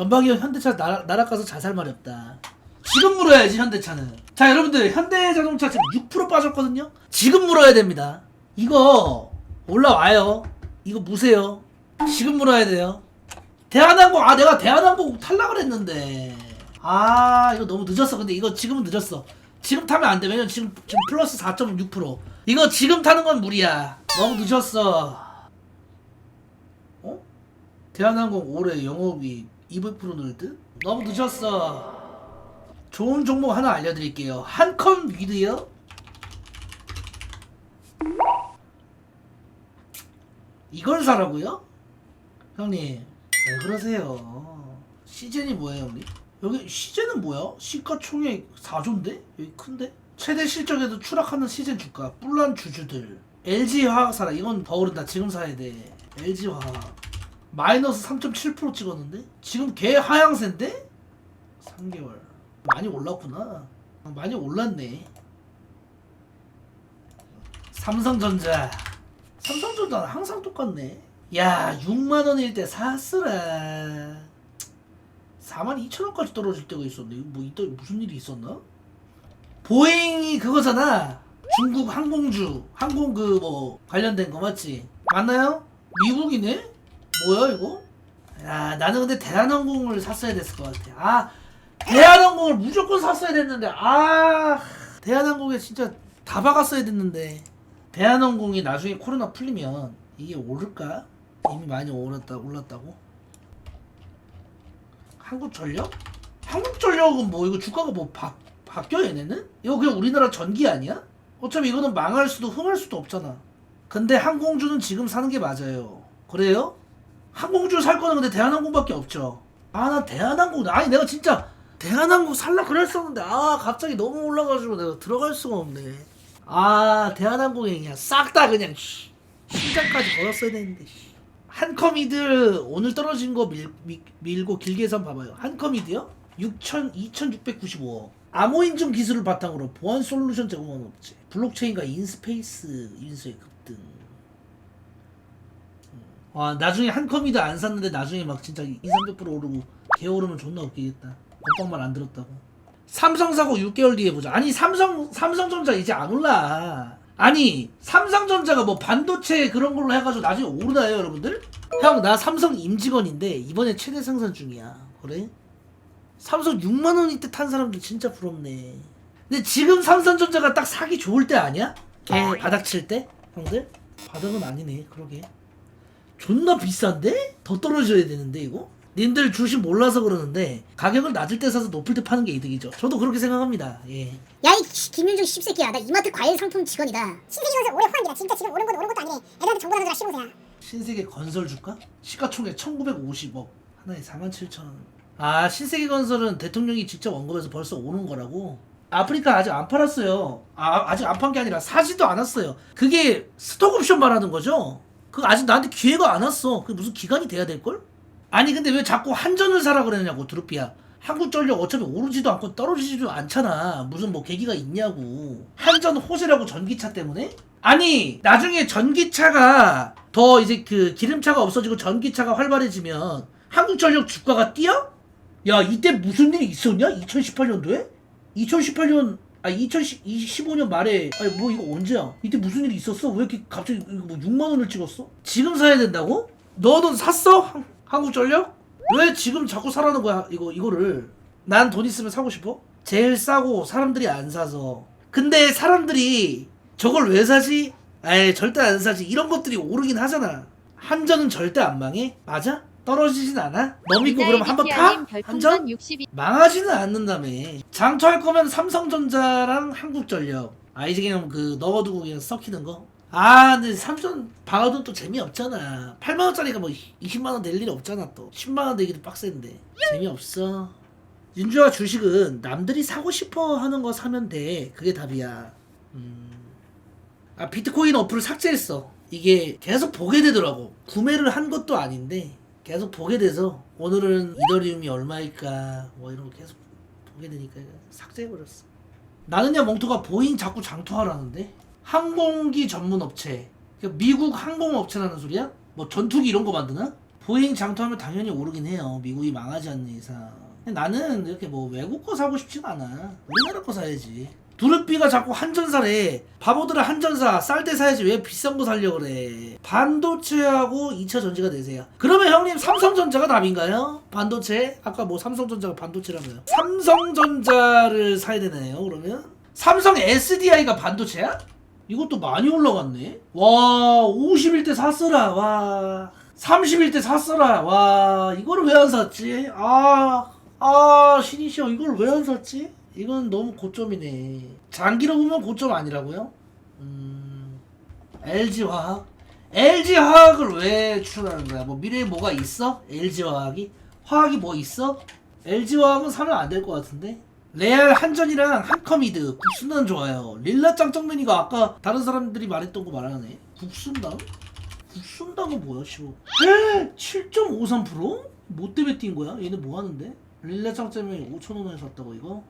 전방위형 현대차 나라, 나락가서 자살 없다. 지금 물어야지 현대차는. 자 여러분들 현대자동차 지금 6% 빠졌거든요. 지금 물어야 됩니다. 이거 올라와요. 이거 무세요. 지금 물어야 돼요. 대한항공 아 내가 대한항공 탈락을 했는데 아 이거 너무 늦었어. 근데 이거 지금은 늦었어. 지금 타면 안 돼. 왜냐면 지금 지금 플러스 4.6%. 이거 지금 타는 건 무리야. 너무 늦었어. 어? 대한항공 올해 영업이 200%늘 듯? 너무 늦었어. 좋은 종목 하나 알려드릴게요. 한컴 위드요? 이걸 사라고요? 형님 왜 그러세요? 시즌이 뭐예요 형님? 여기 시즌은 뭐야? 시가총액 4조인데? 여기 큰데? 최대 실적에도 추락하는 시즌 주가 뿔난 주주들 LG화학사라 이건 더 오른다 지금 사야 돼 LG화학 마이너스 3.7% 찍었는데? 지금 개 하향세인데? 3개월 많이 올랐구나 아, 많이 올랐네 삼성전자 삼성전자는 항상 똑같네 야 6만원일 때 샀으라 4만 2천원까지 떨어질 때가 있었네 뭐 이따 무슨 일이 있었나? 보잉이 그거잖아 중국 항공주 항공 그 뭐 관련된 거 맞지? 맞나요? 미국이네? 뭐야 이거? 야 나는 근데 대한항공을 샀어야 됐을 것 같아 아 대한항공을 무조건 샀어야 됐는데 아 대한항공에 진짜 다 박았어야 됐는데 대한항공이 나중에 코로나 풀리면 이게 오를까? 이미 많이 오랐다 올랐다고? 한국전력? 한국전력은 뭐 이거 주가가 뭐 바, 바뀌어 얘네는? 이거 그냥 우리나라 전기 아니야? 어차피 이거는 망할 수도 흥할 수도 없잖아 근데 항공주는 지금 사는 게 맞아요 그래요? 항공주 살 거는 근데 대한항공밖에 없죠. 아 나 대한항공 아니 내가 진짜 대한항공 살라 그랬었는데 아 갑자기 너무 올라가지고 내가 들어갈 수가 없네. 아 대한항공에 그냥 싹 다 그냥 씨, 시장까지 걸었어야 되는데 씨. 한컴이드 오늘 떨어진 거 밀, 밀, 밀 고 길게 선 봐봐요. 한컴이드요? 6천 2695억. 암호인증 기술을 바탕으로 보안 솔루션 제공하는 업체. 블록체인과 인스페이스 인수의 급등 아 나중에 한 컴이드 안 샀는데 나중에 막 진짜 2, 300% 오르고 개 오르면 존나 웃기겠다 건빵만 안 들었다고 삼성 사고 6개월 뒤에 보자 아니 삼성 삼성전자 이제 안 올라 아니 삼성전자가 뭐 반도체 그런 걸로 해가지고 나중에 오르나요 여러분들? 형 나 삼성 임직원인데 이번에 최대 생산 중이야 그래? 삼성 6만 원 이때 탄 사람들 진짜 부럽네 근데 지금 삼성전자가 딱 사기 좋을 때 아니야? 개 바닥 칠 때? 형들? 바닥은 아니네 그러게 존나 비싼데? 더 떨어져야 되는데 이거? 님들 주식 몰라서 그러는데 가격을 낮을 때 사서 높을 때 파는 게 이득이죠 저도 그렇게 생각합니다 예. 야 이 김윤중 씹새끼야 나 이마트 과일 상품 직원이다 신세계 건설 올해 후반기다 진짜 지금 오른 것도 오른 것도 아니네 애들한테 정보 나누느라 시고세야 신세계 건설 주가? 시가총액 1950억 하나에 47,000원 아 신세계 건설은 대통령이 직접 언급해서 벌써 오는 거라고? 아프리카 아직 안 팔았어요 아 아직 안 판 게 아니라 사지도 않았어요 그게 스톡 옵션 말하는 거죠? 그거 아직 나한테 기회가 안 왔어 그게 무슨 기간이 돼야 될 걸? 아니 근데 왜 자꾸 한전을 사라 그러냐고 드루피야 한국전력 어차피 오르지도 않고 떨어지지도 않잖아 무슨 뭐 계기가 있냐고 한전 호재라고 전기차 때문에? 아니 나중에 전기차가 더 이제 그 기름차가 없어지고 전기차가 활발해지면 한국전력 주가가 뛰어? 야 이때 무슨 일이 있었냐? 2018년도에? 2018년 아 2015년 말에 아니 뭐 이거 언제야? 이때 무슨 일이 있었어? 왜 이렇게 갑자기 이거 뭐 6만 원을 찍었어? 지금 사야 된다고? 너는 샀어? 한- 한국 전력? 왜 지금 자꾸 사라는 거야 이거 이거를 난 돈 있으면 사고 싶어? 제일 싸고 사람들이 안 사서 근데 사람들이 저걸 왜 사지? 에이 절대 안 사지 이런 것들이 오르긴 하잖아 한전은 절대 안 망해? 맞아? 떨어지진 않아? 너 믿고 그럼 한번 타? 한전? 62 망하지는 않는다며. 장투할 거면 삼성전자랑 한국전력. 아 이제 그냥 그 넣어두고 그냥 썩히는 거? 아 근데 삼성 방어돈 또 재미없잖아. 8만원짜리가 뭐 20만원 낼 일이 없잖아 또. 10만원 내기도 빡센데. 재미없어? 윤주아 주식은 남들이 사고 싶어 하는 거 사면 돼. 그게 답이야. 음. 아 비트코인 어플을 삭제했어. 이게 계속 보게 되더라고. 구매를 한 것도 아닌데 계속 보게 돼서 오늘은 이더리움이 얼마일까 뭐 이런 거 계속 보게 되니까 삭제해버렸어 나는야 멍토가 보잉 자꾸 장투하라는데 항공기 전문 업체 그러니까 미국 항공 업체라는 소리야? 뭐 전투기 이런 거 만드나? 보잉 장투하면 당연히 오르긴 해요. 미국이 망하지 않는 이상. 나는 이렇게 뭐 외국 거 사고 싶진 않아. 우리나라 거 사야지. 두릅비가 자꾸 한전사래. 바보들아 한전사 쌀때 사야지 왜 비싼 거 살려 그래. 반도체하고 2차 전지가 되세요. 그러면 형님 삼성전자가 답인가요? 반도체? 아까 뭐 삼성전자가 반도체라며요. 삼성전자를 사야 되나요 그러면? 삼성 SDI가 반도체야? 이것도 많이 올라갔네. 와, 51대 샀어라. 와. 31대 샀어라. 와, 이거를 왜 안 샀지? 아, 아, 신이시여, 이걸 왜 안 샀지? 이건 너무 고점이네. 장기로 보면 고점 아니라고요? 음, LG화학? LG화학을 왜 추천하는 거야? 뭐 미래에 뭐가 있어? LG화학이? 화학이 뭐 있어? LG화학은 사면 안 될 것 같은데? 레알 한전이랑 한커미드 국순단 좋아요. 릴라 짱짱맨이가 아까 다른 사람들이 말했던 거 말하네. 국순단? 국순단은 뭐야, 씨발. 7.53%? 뭐 때문에 뛴 거야? 얘네 뭐 하는데? 릴라 짱짱맨이 5천원에 샀다고 이거?